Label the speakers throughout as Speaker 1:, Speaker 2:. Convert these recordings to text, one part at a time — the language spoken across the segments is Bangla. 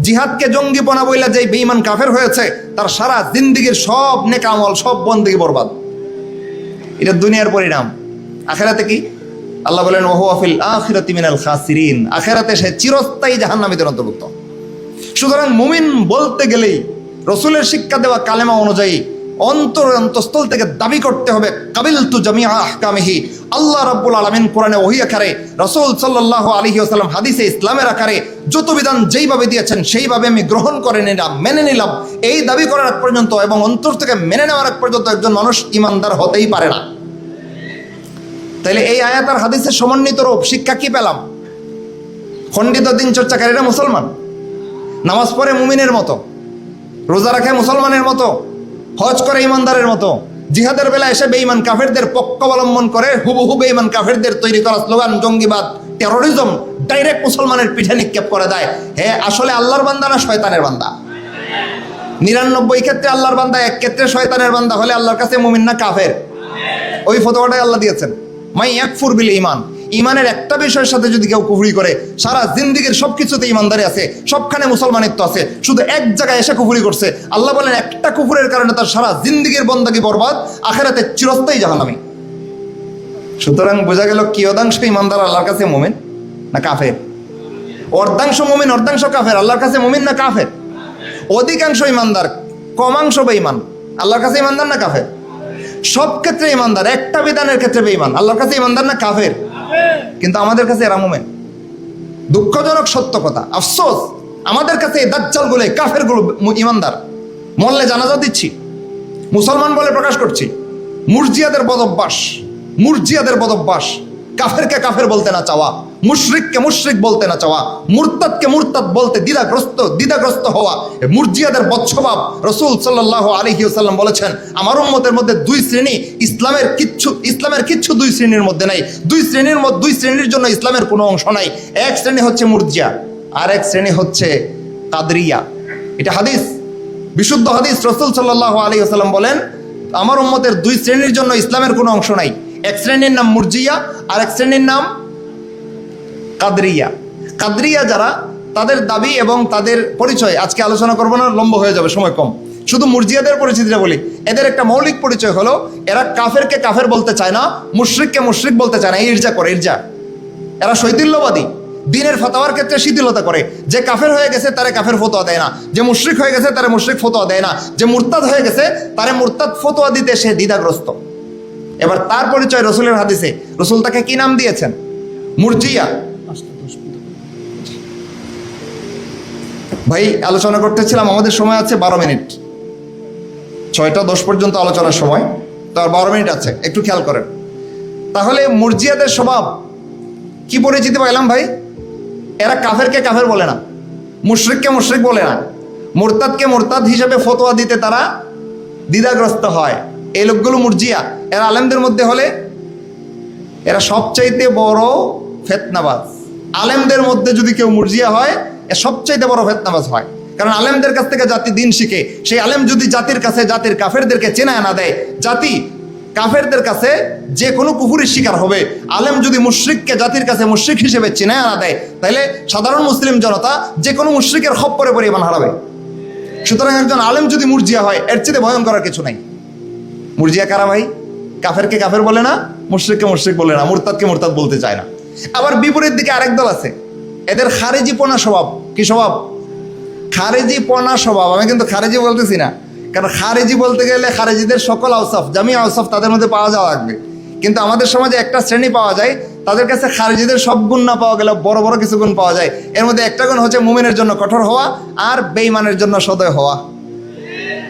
Speaker 1: জিহাদকে জঙ্গিপনা বইলা যে বেঈমান কাফের হয়েছে, তার সারা জিন্দিগির সব নেকামল, সব বন্দিগি বরবাদ। এটা দুনিয়ার পরিণাম। আখেরাতে কি? আল্লাহ বলেন ওহু আফিল আখিরাতি মিনাল খাসিরিন। আখেরাতে সে চিরস্থায়ী জাহান্নামীদের অন্তর্ভুক্ত। সুতরাং মুমিন বলতে গেলেই, রসুলের শিক্ষা দেওয়া কালেমা অনুযায়ী, অন্তর অন্তঃস্থল থেকে দাবি করতে হবে কাবিল তু জামিয়া আহকামিহি। আল্লাহ রাব্বুল আলামিন কোরআনে ওহি আকারে, রসুল সাল্লাল্লাহু আলাইহি ওয়াসাল্লাম হাদিসে ইসলামের আকারে যত বিধান যেইভাবে দিয়েছেন, সেইভাবে আমি গ্রহণ করে নিলাম, মেনে নিলাম। এই দাবি করার আগ পর্যন্ত এবং অন্তর থেকে মেনে নেওয়ার আগ পর্যন্ত একজন মানুষ ইমানদার হতেই পারে না। তাইলে এই আয়াত আর হাদিসের সমন্বিত রূপ, শিক্ষা কি পেলাম? খণ্ডিত দিন চর্চাকারীরা মুসলমান, নামাজ পড়ে মুমিনের মতো, রোজা রাখে মুসলমানের মতো, হজ করে ইমানদারের মতো জিহাদের বেলা এসে বেঈমান কাফেরদের পক্ষ অবলম্বন করে হুবহু বেইমান কাফেরদের তৈরি করা স্লোগান, জঙ্গিবাদ টেরোরিজম ডাইরেক্ট মুসলমানের পিঠে নিক্ষেপ করে দেয়। হ্যাঁ আসলে আল্লাহর বান্দা না শয়তানের বান্দা? নিরানব্বই ক্ষেত্রে আল্লাহর বান্দা, এক ক্ষেত্রে শয়তানের বান্দা হলে আল্লাহর কাছে মুমিন না কাফের? ওই ফতোয়াটাই আল্লাহ দিয়েছেন। মাই এক ফুরবিল ইমান ইমানের একটা বিষয়ের সাথে যদি কেউ কুফরি করে, সারা জিন্দিগির সব কিছুতে ইমানদারি আছে, সবখানে মুসলমানিত্ব আছে, শুধু এক জায়গায় এসে কুফরি করছে। আল্লাহ বলেন, একটা কুফুরের কারণে তার সারা জিন্দিগির বন্দাকি বরবাদ, আখেরাতে চিরস্থায়ী জাহান্নামি। সুতরাং বোঝা গেল কি অধাংশ ইমানদার আল্লাহর কাছে মোমেন না কাফের? অর্ধাংশ মোমিন, অর্ধাংশ কাফের, আল্লাহর কাছে মোমিন না কাফের? অধিকাংশ ইমানদার কমাংশ বেঈমান। আল্লাহর কাছে ইমানদার না কাফের? সব ক্ষেত্রে ইমানদার, একটা বিধানের ক্ষেত্রে বেঈমান। আল্লাহর কাছে ইমানদার না কাফের? কিন্তু আমাদের কাছে এরা মোমেন। দুঃখজনক সত্য কথা। আফসোস, আমাদের কাছে এই কাফেরগুলো গুলো ইমানদার। মল্লে জানাজা দিচ্ছি। মুসলমান বলে প্রকাশ করছি। মুরজিয়াদের বদভ্যাস। মুরজিয়াদের বদভ্যাস। কাফেরকে কাফের বলতে না চাওয়া। মুশরিককে মুশরিক বলতে না চাওয়া, মুরতাদকে মুরতাদ বলতে দ্বিধাগ্রস্ত দ্বিধাগ্রস্ত হওয়া। মুরজিয়াদের বৎসভাব রসুল সাল্লাহ আলহি সাল্লাম বলেছেন, আমার উম্মতের মধ্যে দুই শ্রেণি ইসলামের কিচ্ছু ইসলামের কিচ্ছু দুই শ্রেণির মধ্যে নাই। দুই শ্রেণির মধ্যে, দুই শ্রেণির জন্য ইসলামের কোনো অংশ নাই। এক শ্রেণি হচ্ছে মুরজিয়া, আর এক শ্রেণি হচ্ছে কাদরিয়া। এটা হাদিস, বিশুদ্ধ হাদিস। রসুল সাল্লাহ আলী বলেন, আমার উম্মতের দুই শ্রেণির জন্য ইসলামের কোনো অংশ নাই। এক শ্রেণির নাম মুরজিয়া, আর এক শ্রেণির নাম কাদরিয়া। কাদরিয়া যারা, তাদের দাবি এবং তাদের পরিচয় আজকে আলোচনা করব না, লম্ব হয়ে যাবে, সময় কম। শুধু মুরজিয়াদের পরিচিতিটা বলি, এদের একটা মৌলিক পরিচয় হলো, এরা কাফেরকে কাফের বলতে চায় না, মুশরিককে মুশরিক বলতে চায় না ইর্জা করে, ইর্জা। এরা শৈতিল্যবাদী দিনের ফতোয়ার ক্ষেত্রে শিথিলতা করে। যে কাফের হয়ে গেছে, তারে কাফের ফতোয়া দেয় না। যে মুশরিক হয়ে গেছে, তারে মুশরিক ফতোয়া দেয় না। যে মুরতাদ হয়ে গেছে, তারে মুরতাদ ফতোয়া দিতে সে দ্বিধাগ্রস্ত। এবার তার পরিচয় রসুলের হাদিসে। রসুল তাকে কি নাম দিয়েছেন? মুরজিয়া। ভাই, আলোচনা করতেছিলাম, আমাদের সময় আছে বারো মিনিট। ছয়টা দশ পর্যন্ত আলোচনার সময়। তো আর বারো মিনিট আছে, একটু খেয়াল করেন। তাহলে মুরজিয়াদের স্বভাব, কি পরিচিতি পাইলাম ভাই? এরা কাফেরকে কাফের বলে না, মুশরিককে মুশরিক বলে না। মোরতাদকে মোরতাদ হিসেবে ফতোয়া দিতে তারা দ্বিধাগ্রস্ত হয়। এই লোকগুলো মুরজিয়া, এরা আলেমদের মধ্যে হলে এরা সবচাইতে বড় ফেতনাবাজ। আলেমদের মধ্যে যদি কেউ মুরজিয়া হয় এ সবচাইতে বড় ফেতনাবাজ হয়। কারণ আলেমদের কাছ থেকে জাতি দিন শিখে, সেই আলেম যদি জাতির কাছে, জাতির কাফেরদেরকে চেনায় না দেয়, জাতি কাফেরদের কাছে যে কোনো কুফুরির শিকার হবে। আলেম যদি মুশ্রিককে জাতির কাছে মুশ্রিক হিসেবে চেনায় না দেয়, তাহলে সাধারণ মুসলিম জনতা যে কোনো মুশ্রিকের খপ্পরে পরিমাণ হারাবে। সুতরাং একজন আলেম যদি মুরজিয়া হয়, এর চেয়ে ভয়ঙ্কর কিছু নাই। মুরজিয়া কারা ভাই? কাফেরকে কাফের বলে না, মুশরিককে মুশরিক বলে না, মুরতাদকে মুরতাদ বলতে চায় না। আবার বিপরীত দিকে আরেক দল আছে। এদের খারেজি পনা স্বভাব। কি স্বভাব? খারেজি পনা স্বভাব। আমি কিন্তু খারেজি বলতেছি না। কারণ খারেজি বলতে গেলে খারেজিদের সকল আউসাফ জামি আউসাফ তাদের মধ্যে পাওয়া যাওয়া লাগবে। কিন্তু আমাদের সমাজে একটা শ্রেণি পাওয়া যায়, তাদের কাছে খারেজিদের সব গুণ না পাওয়া গেলে বড় বড় কিছু গুণ পাওয়া যায়। এর মধ্যে একটা গুণ হচ্ছে মুমিনের জন্য কঠোর হওয়া আর বেইমানের জন্য সদয় হওয়া।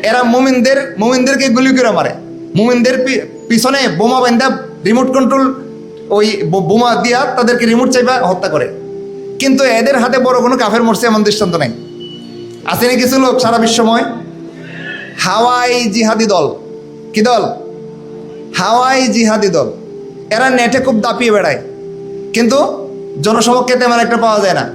Speaker 1: এরা মুমিনদের, মুমিনদেরকে গুলি করে মারে। মুমিনদের পিছনে বোমা বান্ধা রিমোট কন্ট্রোল ওই বোমা দিয়া তাদেরকে রিমোট চাইবা হত্যা করে। কিন্তু এদের হাতে বড় কোনো কাফের মরছে এমন দৃষ্টান্ত নাই। আসেনি কিছু লোক সারা বিশ্বময়? হাওয়াই জিহাদি দল। কি দল? হাওয়াই জিহাদি দল। এরা নেটে খুব দাপিয়ে বেড়ায়। কিন্তু জনসমক্ষে তেমন একটা পাওয়া যায় না।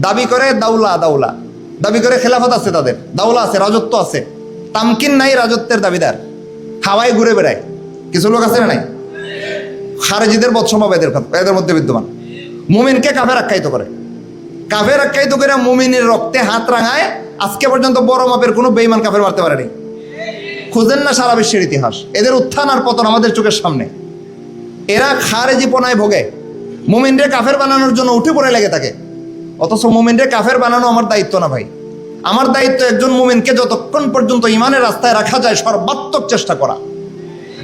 Speaker 1: দাবি করে দাউলা দাউলা। দাবি করে খেলাফত আছে তাদের। দাউলা আছে, রাজত্ব আছে। তামকিন নাই রাজত্বের দাবিদার। হাওয়ায় ঘুরে বেড়ায়। কিছু লোক আছে না নাই? খারেজিদের এদের এদের মধ্যে বিদ্যমান। মুমিনকে কাফের আখ্যায়িত করে। কাফের আখ্যায়িত করে মুমিনের রক্তে হাত রাঙায় আজকে পর্যন্ত বড় মাপের কোনো বেইমান কাফের মারতে পারেনি। খুঁজেন না সারা বিশ্বের ইতিহাস। এদের উত্থান আর পতন আমাদের চোখের সামনে। এরা খারেজিপনায় ভোগে। মুমিনরে কাফের বানানোর জন্য উঠে পড়ে লেগে থাকে। অথচ মুমিনরে কাফের বানানো আমার দায়িত্ব না ভাই। আমার দায়িত্ব একজন মুমিনকে যতক্ষণ পর্যন্ত ইমানের রাস্তায় রাখা যায় সর্বাত্মক চেষ্টা করা।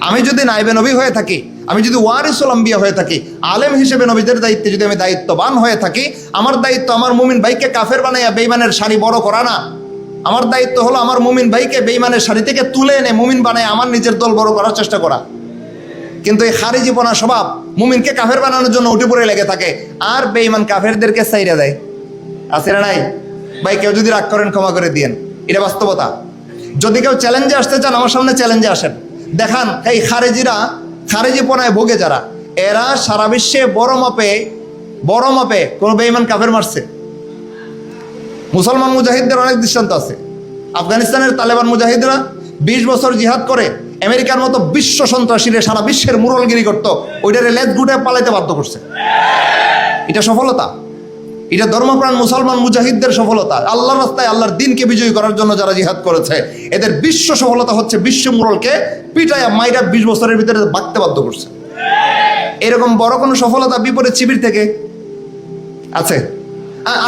Speaker 1: আমি যদি নাইবে নবী হয়ে থাকি আমি যদি ওয়ারিসুল আম্বিয়া হয়ে থাকি, আলেম হিসেবে নবীদের দায়িত্বে যদি আমি দায়িত্ববান হয়ে থাকি, আমার দায়িত্ব আমার মুমিন ভাইকে কাফের বানাইয়া বেইমানের শাড়ি বড় করা না। আমার দায়িত্ব হলো আমার মুমিন ভাইকে বেইমানের শাড়ি থেকে তুলে এনে মুমিন বানায় আমার নিজের দল বড় করার চেষ্টা করা। কিন্তু এই খারিজিপনা স্বভাব মুমিনকে কাফের বানানোর জন্য উঠে পড়ে লেগে থাকে, আর বেইমান কাফেরদেরকে সাইরা দেয়। আছে না নাই? ভাই, কেউ যদি রাগ করেন, ক্ষমা করে দিয়েন। এটা বাস্তবতা। যদি কেউ চ্যালেঞ্জে আসতে চান, আমার সামনে চ্যালেঞ্জে আসেন। দেখান, এই খারেজিরা খারেজিপনায় ভোগে যারা, এরা সারা বিশ্বে বড় মাপে বড় মাপে কোনো বেইমান কাফের মারছে। মুসলমান মুজাহিদদের অনেক দৃষ্টান্ত আছে। আফগানিস্তানের তালেবান মুজাহিদরা বিশ বছর জিহাদ করে আমেরিকার মতো বিশ্ব সন্ত্রাসীরা সারা বিশ্বের মুরলগিরি করতো, ওইটারে লেজ গুটে পালাইতে বাধ্য করছে। এটা সফলতা। এটা ধর্মপ্রাণ মুসলমান মুজাহিদদের সফলতা। আল্লাহর রাস্তায় আল্লাহর দিনকে বিজয়ী করার জন্য যারা জিহাদ করেছে, এদের বিশ্ব সফলতা হচ্ছে বিশ্ব মুরলকে পিটাইয়া মাইরা বিশ বছরের ভিতরে বাঁকতে বাধ্য করছে। এরকম বড় কোনো সফলতা বিপরীত শিবির থেকে আছে?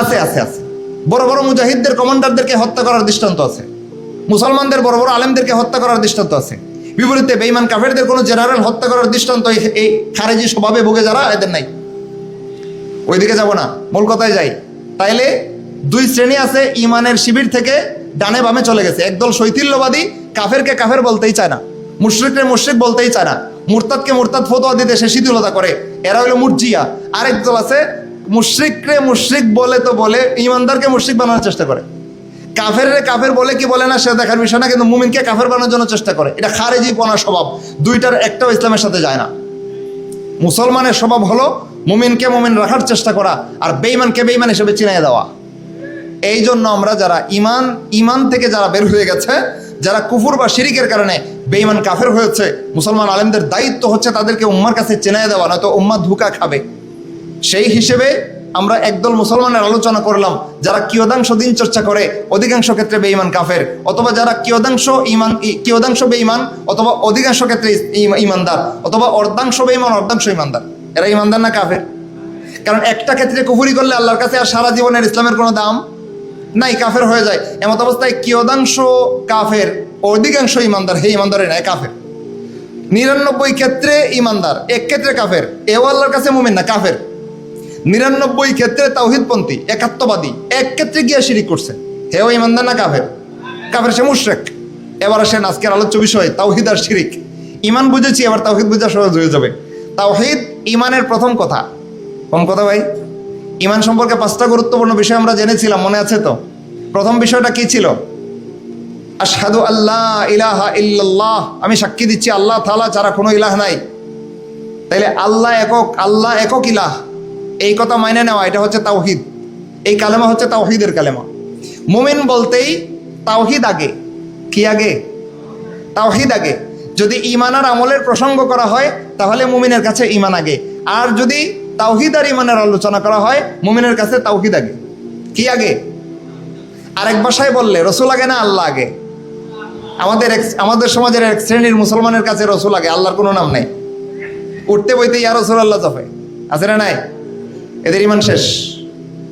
Speaker 1: আছে আছে আছে। বড় বড় মুজাহিদদের কমান্ডারদেরকে হত্যা করার দৃষ্টান্ত আছে। মুসলমানদের বড় বড় আলেমদেরকে হত্যা করার দৃষ্টান্ত আছে। বিপরীতে বেইমান কাফেরদের কোনো জেনারেল হত্যা করার দৃষ্টান্ত এই খারেজি স্বভাবে ভোগে যারা, এদের নাই। ওইদিকে যাব না, মূল কথায় যাই। তাইলে দুই শ্রেণি আছে ইমানের শিবির থেকে ডানে বামে চলে গেছে। একদল শৈথিল্যবাদী কাফেরকে কাফের বলতেই চায় না মুশ্রিকরে মুশ্রিক বলতেই চায় না। মুরতাদকে মুরতাদ ফতোয়া দিতে সে শিথিলতা করে, এরা হলো মুরজিয়া। আরেক দল আছে মুশ্রিকরে মুশ্রিক বলে তো বলে ইমানদারকে মুশ্রিক বানানোর চেষ্টা করে। কাফের কাফের বলে কি বলে না সে দেখার বিষয় না, কিন্তু মুমিনকে কাফের বানানোর জন্য চেষ্টা করে। এটা খারেজি পনা স্বভাব, দুইটার একটাও ইসলামের সাথে যায় না। মুসলমানের স্বভাব হলো মুমিনকে মুমিন রাখার চেষ্টা করা আর বেইমানকে বেইমান হিসেবে চিনাই দেওয়া। এই জন্য আমরা যারা ইমান ইমান থেকে যারা বের হয়ে গেছে, যারা কুফুর বা শিরিকের কারণে বেইমান কাফের হয়েছে, মুসলমান আলেমদের দায়িত্ব হচ্ছে তাদেরকে উম্মার কাছে চেনাই দেওয়া, নয়তো উম্মা ধোকা খাবে। সেই হিসেবে আমরা একদল মুসলমানের আলোচনা করলাম, যারা কিয়দাংশ দিন চর্চা করে, অধিকাংশ ক্ষেত্রে বেঈমান কাফের। অথবা যারা কিয়দাংশ ইমান কিয়দাংশ বেঈমান, অথবা অধিকাংশ ক্ষেত্রে ইম- ইমানদার অথবা অর্ধাংশ বেঈমান, অর্ধাংশ ইমানদার এরা ইমানদার না কাফের? কারণ একটা ক্ষেত্রে কুফুরি করলে আল্লাহর কাছে আর সারা জীবনের ইসলামের কোনো দাম নাই, কাফের হয়ে যায়। এমত অবস্থায় কিয়দাংশ কাফের, অধিকাংশ ইমানদার, হে ইমানদারে নাই কাফের। নিরানব্বই ক্ষেত্রে ইমানদার, এক ক্ষেত্রে কাফের। এও আল্লাহর কাছে মুমিন না, কাফের। নিরানব্বই ক্ষেত্রে তাওহিদপন্থী, একাত্মবাদী, এক ক্ষেত্রে গিয়ে শিরিক করছে। হেও ইমানদার না কাফের? কাফের সে মুশরেক। এবার আসেন আজকের আলোচ্য বিষয়, তাওহিদ আর শিরিক। ইমান বুঝেছি, এবার তাওহিদ বুঝা সহজ হয়ে যাবে। তাওহিদ ইমানের প্রথম কথা। কোন কথা ভাই। ইমান সম্পর্কে পাঁচটা গুরুত্বপূর্ণ বিষয় আমরা জেনেছিলাম, মনে আছে তো? প্রথম বিষয়টা কি ছিল? আশহাদু আল্লাহ ইলাহা ইল্লাল্লাহ। আমি সাক্ষী দিচ্ছি, আল্লাহ তাআলা ছাড়া কোনো ইলাহ নাই। তাইলে আল্লাহ একক আল্লাহ একক ইলাহ। এই কথা মাইনে নেওয়া, এটা হচ্ছে তাওহিদ। এই কালেমা হচ্ছে তাওহিদের কালেমা। মুমিন বলতেই তাওহিদ আগে। কি আগে? তাওহিদ আগে। যদি ইমান আর আমলের প্রসঙ্গ করা হয় তাহলে মুমিনের কাছে ইমান আগে। আর যদি তাওহিদ আর ইমানের আলোচনা করা হয়, মুমিনের কাছে তাওহিদ আগে। কি আগে? আরেক ভাষায় বললে, রসুল আগে না আল্লাহ আগে? আমাদের এক আমাদের সমাজের এক শ্রেণির মুসলমানের কাছে রসুল আগে, আল্লাহর কোনো নাম নেই। উঠতে বইতে ইয়া রসুল আল্লাহ জফে আছে না নাই? এদের ইমান শেষ।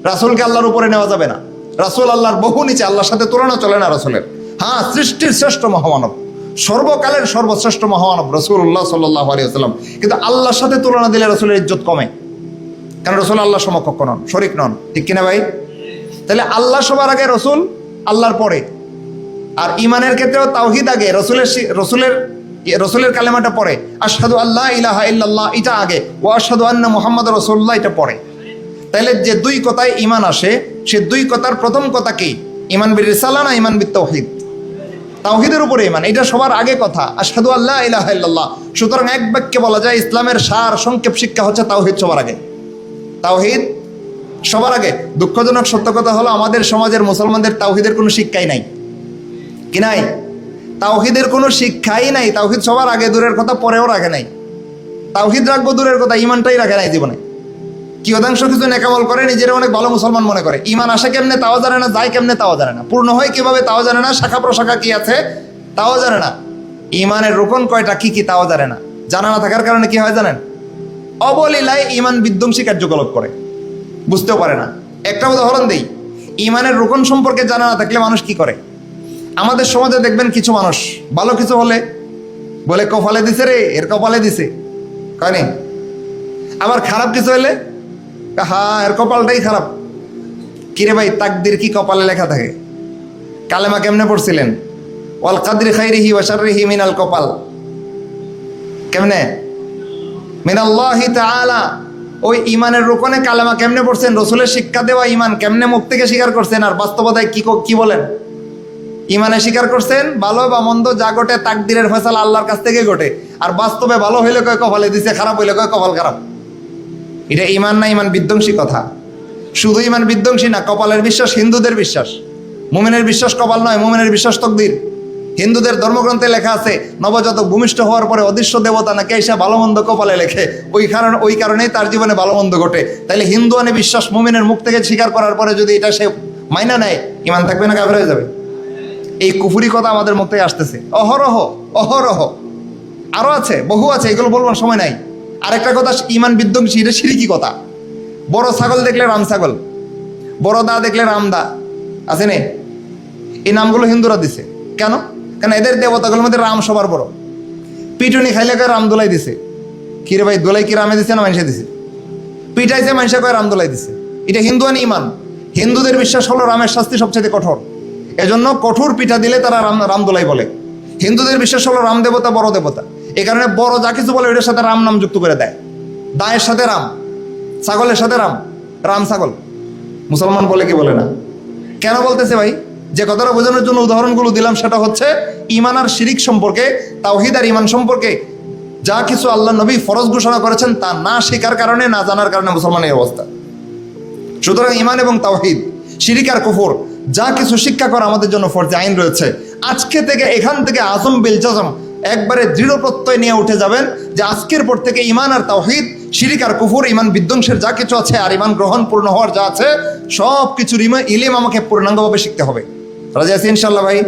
Speaker 1: রাসুলকে আল্লাহর উপরে নেওয়া যাবে না। রাসুল আল্লাহর বহু নিচে আল্লাহর সাথে তুলনা চলে না রাসুলের। হ্যাঁ সৃষ্টির শ্রেষ্ঠ মহামানব। সর্বকালের সর্বশ্রেষ্ঠ মহামানব রসুল্লাহ সাল্লাহ আলিয়াল্লাম কিন্তু আল্লাহর সাথে তুলনা দিলে রসুলের ইজ্জত কমে। কারণ রসুল আল্লাহ সমকক্ষ নন, শরিক নন, ঠিক কিনা ভাই? তাহলে আল্লাহ সবার আগে রসুল, আল্লাহর পরে। আর ইমানের ক্ষেত্রেও তাওহিদ আগে, রসুলের রসুলের রসুলের কালেমাটা পরে। আশহাদু আল্লাহ ইলাহা ইল্লাল্লাহ, এটা আগে ও আশহাদু আন্না মুহাম্মদ রসুল্লাহ এটা পরে। তাহলে যে দুই কথায় ইমান আসে, সে দুই কথার প্রথম কথা কি? ইমান বির রিসালা না ইমান বির তৌহিদ তাওহিদের উপরে ইমান এটা সবার আগে কথা। আশহাদু আল্লাহ ইলাহা ইল্লাল্লাহ। সুতরাং এক বাক্যে বলা যায়, ইসলামের সার সংক্ষেপ শিক্ষা হচ্ছে তাওহিদ সবার আগে। তাওহিদ সবার আগে। দুঃখজনক সত্য কথা হলো, আমাদের সমাজের মুসলমানদের তাওহিদের কোনো শিক্ষাই নাই। কি নাই? তাওহিদের কোনো শিক্ষাই নাই। তাওহিদ সবার আগে, দূরের কথা পরেও রাখে নাই। তাওহিদ রাখব দূরের কথা, ইমানটাই রাখে নাই জীবনে। কি অধাংশ কিছু নেকামল করে, নিজেরা অনেক ভালো মুসলমান মনে করে। ইমান আসে কেমনে, তাও জানে না, যায় কেমনে, তাও জানে না। পূর্ণ হয় কীভাবে, তাও জানে না, শাখা প্রশাখা কি আছে, তাও জানে না। ইমানের রোপণ কয়টা, কি কি, তাও জানে না। জানা না থাকার কারণে কি হয় জানেন? অবলীলায় ইমান বিধ্বংসী কার্যকলাপ করে। বুঝতেও পারে না। একটা উদাহরণ দেই। ইমানের রোকন সম্পর্কে জানা না থাকলে মানুষ কি করে? আমাদের সমাজে দেখবেন কিছু মানুষ, ভালো কিছু হলে বলে, কপালে দিছে রে, এর কপালে দিছে। কয়নি আবার খারাপ কিছু হলে হা এর কপালটাই খারাপ। কিরে ভাই, তাকদির কি কপালে লেখা থাকে? কালেমা কেমনে পড়ছিলেন? ওয়াল কাদরি খাইরিহি ওয়াশাররিহি মিনাল কপাল। কেমনে? মিনাল্লাহি তাআলা। ওই ইমানের রোকনে কালেমা কেমনে পড়ছেন? রসুলের শিক্ষা দেওয়া ইমান কেমনে মুখ থেকে স্বীকার করছেন? আর বাস্তবতায় কি ক- বলেন? ইমানে স্বীকার করছেন, ভালো বা মন্দ, যা ঘটে তাকদিরের ফয়সালা আল্লাহর কাছ থেকে ঘটে। আর বাস্তবে ভালো হইলে কয় কপালে দিছে, খারাপ হইলে কয় কপাল খারাপ? এটা ইমান না ইমান বিধ্বংসী কথা। শুধু ইমান বিধ্বংসী না, কপালের বিশ্বাস, হিন্দুদের বিশ্বাস। মোমেনের বিশ্বাস কপাল নয়, মুমিনের বিশ্বাস তকদির। হিন্দুদের ধর্মগ্রন্থে লেখা আছে, নবজাতক ভূমিষ্ঠ হওয়ার পরে অদৃশ্য দেবতা নাকি এসে ভালো মন্দ কপালে লেখে। ওই কারণে ওই কারণেই তার জীবনে ভালো মন্দ ঘটে। তাইলে হিন্দু আনে বিশ্বাস মুমিনের মুখ থেকে স্বীকার করার পরে যদি এটা সে মাইনা নেয় ইমান থাকবে না কাফের হয়ে যাবে? এই কুফুরি কথা আমাদের মুখ থেকে আসতেছে। অহরহ অহরহ। আরও আছে, বহু আছে, এগুলো বলবার সময় নাই। আরেকটা কথা, ইমান বিধ্বংসী, এটা সিরিকি কথা। বড় ছাগল দেখলে রাম ছাগল, বড় দা দেখলে রাম দা, আছে নে? এই নামগুলো হিন্দুরা দিছে। কেন? কেন এদের দেবতাগুলোর মধ্যে রাম সবার বড়। পিটুনি খাইলে কয় রাম দোলাই দিছে। কিরে ভাই, দোলাই কি রামে দিছে না মানুষে দিছে? পিটাইছে মানুষে কয় রাম দোলাই দিছে। এটা হিন্দু আনি ইমান। হিন্দুদের বিশ্বাস হলো রামের শাস্তি সবচেয়ে কঠোর। এজন্য কঠোর পিঠা দিলে তারা রাম রামদোলাই বলে। হিন্দুদের বিশ্বাস হলো রাম দেবতা, বড় দেবতা। এই কারণে বড় যা কিছু বলে, ওইটার সাথে রাম নাম যুক্ত করে দেয়। দায়ের সাথে রাম, ছাগলের সাথে রাম রাম ছাগল। মুসলমান বলে কি বলে না? কেন বলতেছে ভাই? যে কথাটা বোঝানোর জন্য উদাহরণগুলো দিলাম, সেটা হচ্ছে ইমান আর শিরিক সম্পর্কে, তাওহিদ আর ইমান সম্পর্কে। যা কিছু আল্লাহ নবী ফরজ ঘোষণা করেছেন, তা না শেখার কারণে, না জানার কারণে মুসলমানের অবস্থা। সুতরাং ইমান এবং তাওহিদ, শিরিক আর কুফর, যা কিছু শিক্ষা করা আমাদের জন্য ফরজে আইন রয়েছে। আজকে থেকে এখান থেকে আজম বিল জজম একবারে দৃঢ় প্রত্যয় নিয়ে উঠে যাবেন যে আজকের পর থেকে ইমান আর তাওহিদ, শিরিক আর কুফর ইমান বিধ্বংসের যা কিছু আছে আর ইমান গ্রহণ পূর্ণ হওয়ার যা আছে সব কিছুর ইমা ইলিম আমাকে পূর্ণাঙ্গভাবে শিখতে হবে। রাজি আছি ইনশাল্লাহ ভাই?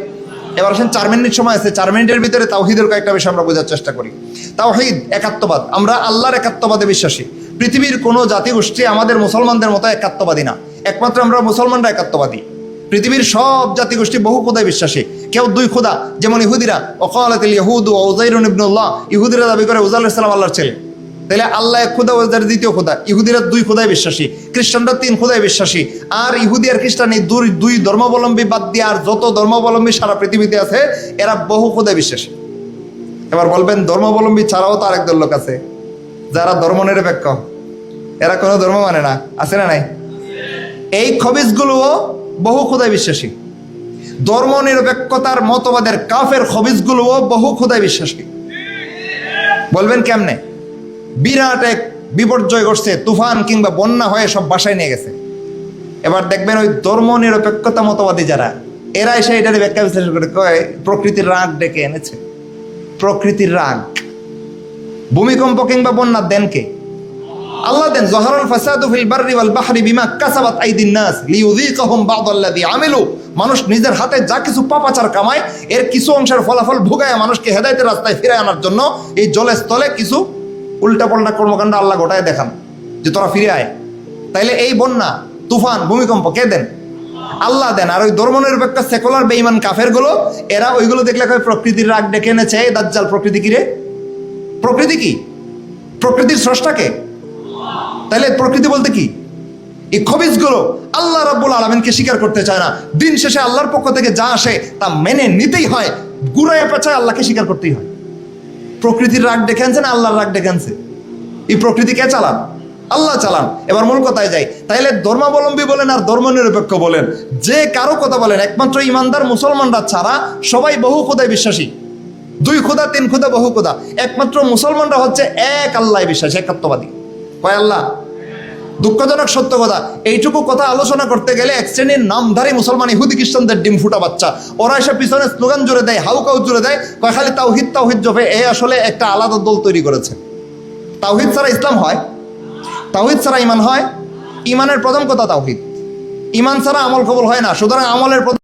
Speaker 1: এবার আসেন চার মিনিট সময় আছে, চার মিনিটের ভিতরে তাওহিদের কয়েকটা বিষয় আমরা বোঝার চেষ্টা করি। তাওহিদ, একাত্মবাদ, আমরা আল্লাহর একাত্মবাদে বিশ্বাসী। পৃথিবীর কোনো জাতিগোষ্ঠী আমাদের মুসলমানদের মতো একাত্মবাদী না। একমাত্র আমরা মুসলমানরা একাত্মবাদী। পৃথিবীর সব জাতিগোষ্ঠী বহু খোদায় বিশ্বাসী। কেউ দুই খোদা, যেমন ইহুদিরা অকালাতিল ইহুদ ও উজাইরুন ইবনুল্লাহ, ইহুদিরা দাবি করে উজাল ইসলাম আল্লাহর ছেলে। তাহলে আল্লাহ এক খোদা ওদের দ্বিতীয় খোদা, ইহুদিরা দুই খোদায় বিশ্বাসী, খ্রিস্টানরা তিন খোদায় বিশ্বাসী। আর ইহুদি আর খ্রিস্টান এই দুই দুই ধর্মাবলম্বী বাদ দিয়ে আর যত ধর্মাবলম্বী সারা পৃথিবীতে আছে, এরা বহু খোদায় বিশ্বাসী। এবার বলবেন, ধর্মাবলম্বী ছাড়াও তো আরেক দল লোক আছে, যারা ধর্ম নিরপেক্ষ। এরা কোনো ধর্ম মানে না, আছে না নাই? এই খবিজগুলোও বহু খোদায় বিশ্বাসী। ধর্ম নিরপেক্ষতার মতবাদের কাফের খবিজগুলোও বহু খোদায় বিশ্বাসী। বলবেন কেমনে? বিরাট এক বিপর্যয় ঘটছে, তুফান কিংবা বন্যা হয়ে সব বাসায় নিয়ে গেছে। এবার দেখবেন ওই ধর্ম নিরপেক্ষতা মতবাদী যারা এরা এসে এটার ব্যাখ্যা বিশ্লেষণ করে কয়, প্রকৃতির রাগ ডেকে এনেছে। প্রকৃতির রাগ। ভূমিকম্প কিংবা বন্যা দেন কে? আল্লাহ দেন, জহরুল ফাসাদু ফিল বাররি ওয়াল বাহরি বিমা কাসাবাত আইদিন নাস লিইউযীকাহুম বা'দাল্লাযী আমিলু। মানুষ নিজের হাতে যা কিছু পাপাচার কামায়, এর কিছু অংশের ফলাফল ভোগায় মানুষকে হেদায়েতের রাস্তায় ফিরে আনার জন্য এই জলের স্থলে কিছু উল্টাপাল্টা কর্মকাণ্ড আল্লাহ গোটায় দেখান যে তোরা ফিরে আয়। তাইলে এই বন্যা, তুফান, ভূমিকম্প কে দেন? আল্লাহ দেন। আর ওই ধর্মনিরপেক্ষ সেকুলার বেইমান কাফেরগুলো এরা ওইগুলো দেখলে প্রকৃতির রাগ ডেকে এনেছে দাজ্জাল প্রকৃতি কি রে? প্রকৃতি কি? প্রকৃতির স্রষ্টাকে তাহলে প্রকৃতি বলতে কি? এই খবিজগুলো আল্লাহ রাব্বুল আলমিনকে স্বীকার করতে চায় না। দিন শেষে আল্লাহর পক্ষ থেকে যা আসে তা মেনে নিতেই হয় গুড়ায় পেঁচায় আল্লাহকে স্বীকার করতেই হয়। প্রকৃতির রাগ ডেকে আনছে না আল্লাহর রাগ ডেকে আনছে। এই প্রকৃতি কে চালান? আল্লাহ চালান। এবার মূল কথায় যাই। তাইলে ধর্মাবলম্বী বলেন আর ধর্ম নিরপেক্ষ বলেন। যে কারও কথা বলেন, একমাত্র ইমানদার মুসলমানরা ছাড়া সবাই বহু খোদায় বিশ্বাসী। দুই খোদা, তিন খোদা, বহু খোদা। একমাত্র মুসলমানরা হচ্ছে এক আল্লাহ বিশ্বাসী, একাত্মবাদী। কয় আল্লাহ? দুঃখজনক সত্য কথা, এইটুকু কথা আলোচনা করতে গেলে এক শ্রেণির নামধারী মুসলমান ইহুদি খ্রিস্টানদের ডিম ফুটা বাচ্চা। ওরা এসে পিছনে স্লোগান জুড়ে দেয় হাউকাউ জুড়ে দেয়, কয় খালি তাওহিদ তাওহিদ জপে। এ আসলে একটা আলাদা দল তৈরি করেছে। তাওহিদ ছাড়া ইসলাম হয়? তাওহিদ ছাড়া ইমান হয়? ইমানের প্রথম কথা তাওহিদ। ইমান ছাড়া আমল কবল হয় না। সুতরাং আমলের প্রথম